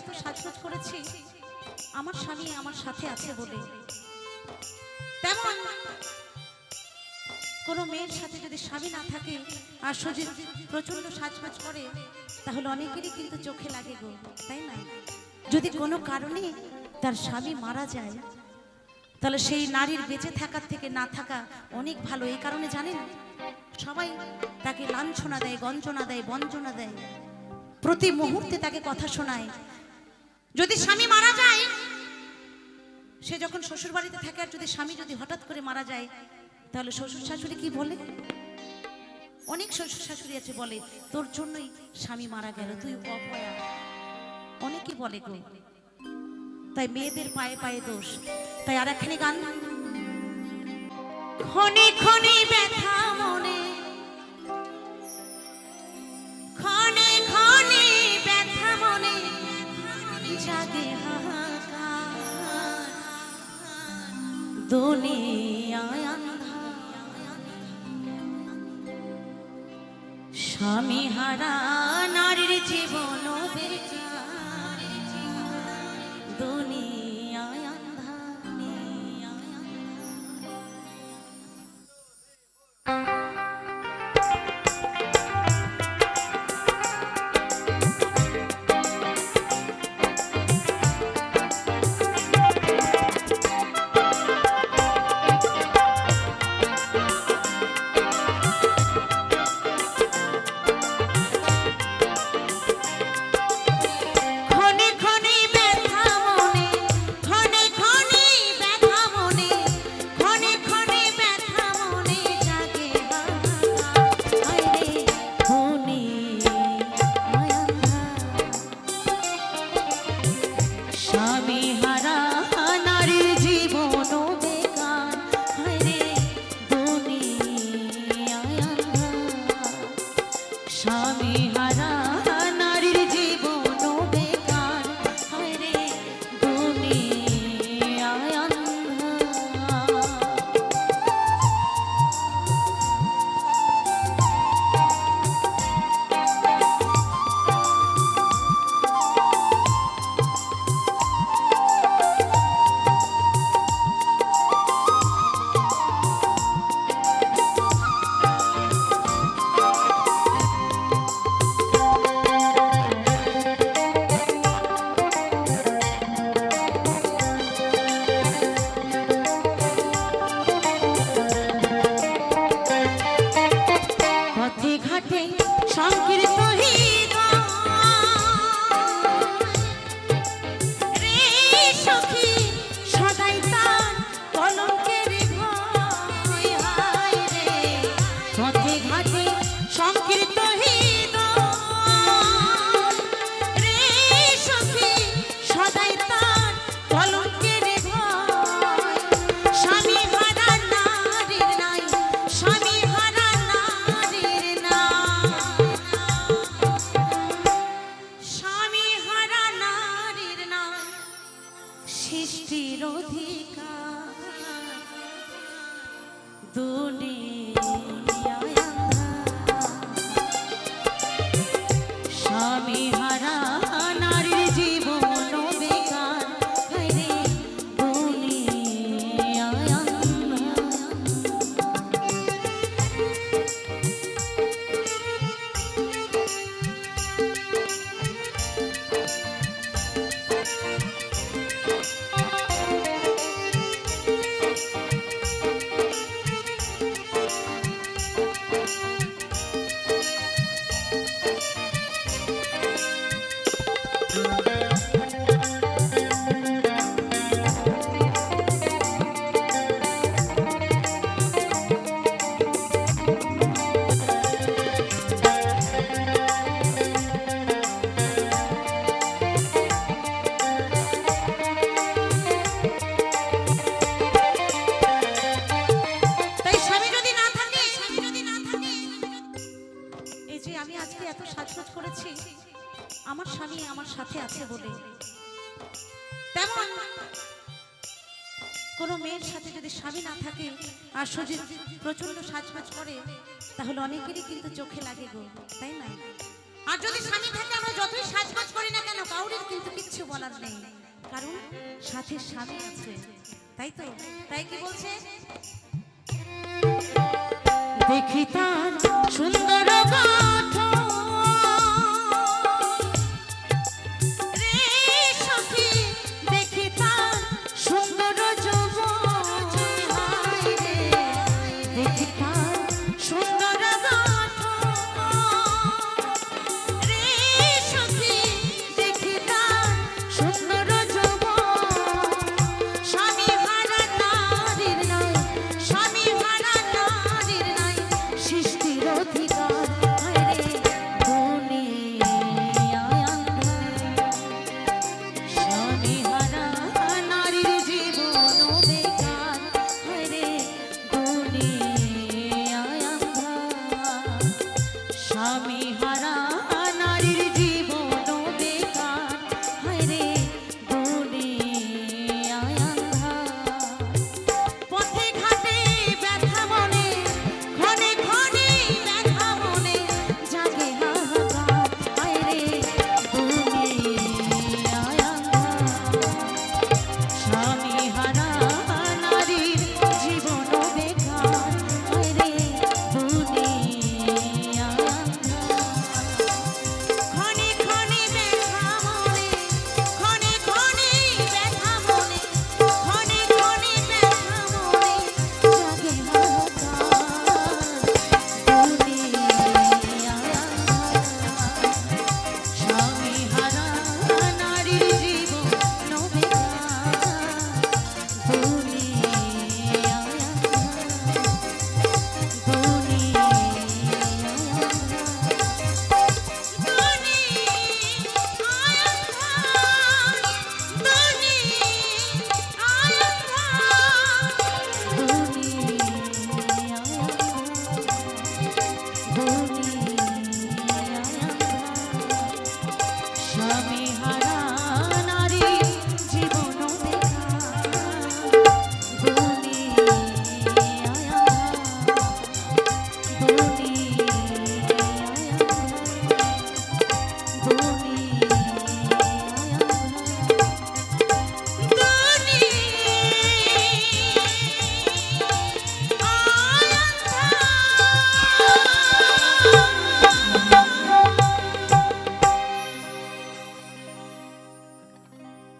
এত সাজগোজ করেছি, আমার স্বামী আমার সাথে আছে বলে। তেমন কোনো মেয়ের সাথে যদি স্বামী না থাকে আর সজিত প্রচণ্ড সাজগোজ করে, তাহলে অনেকেরই কিন্তু চোখে লাগে গো, তাই না? যদি কোনো কারণে তার স্বামী মারা যায়, তাহলে সেই নারীর বেঁচে থাকার থেকে না থাকা অনেক ভালো। এই কারণে জানেন, সবাই তাকে লাঞ্ছনা দেয়, গঞ্জনা দেয় বঞ্চনা দেয়। প্রতি মুহূর্তে তাকে কথা শোনায়। যদি স্বামী মারা যায়, সে যখন শ্বশুর বাড়িতে থাকে আর যদি স্বামী যদি হঠাৎ করে মারা যায়, তাহলে শ্বশুর শাশুড়ি কি বলে? অনেক শ্বশুর শাশুড়ি আছে বলে, তোর জন্যই স্বামী মারা গেল, তুই অপয়া। অনেকে বলে গো, তাই মেয়েদের পায়ে পায়ে দোষ, তাই আর একখানি গান। ক্ষণে ক্ষণে ব্যথা মনে স্বামী হারা নারীর জীবন বেকার। দুনিয়ায় যদি স্বামী না থাকে আর সজিত প্রচণ্ড সাজগোজ করে, তাহলে অনেকেরই কিন্তু চোখে লাগে গো, তাই না? আর যদি স্বামী থাকে, আমরা যতই সাজগোজ করি না কেন, কাউরের কিন্তু কিচ্ছু বলার নেই। কারণ সাথে স্বামী আছে, তাই তো? তাই কি বলছে? দেখি তার সুন্দর জীবন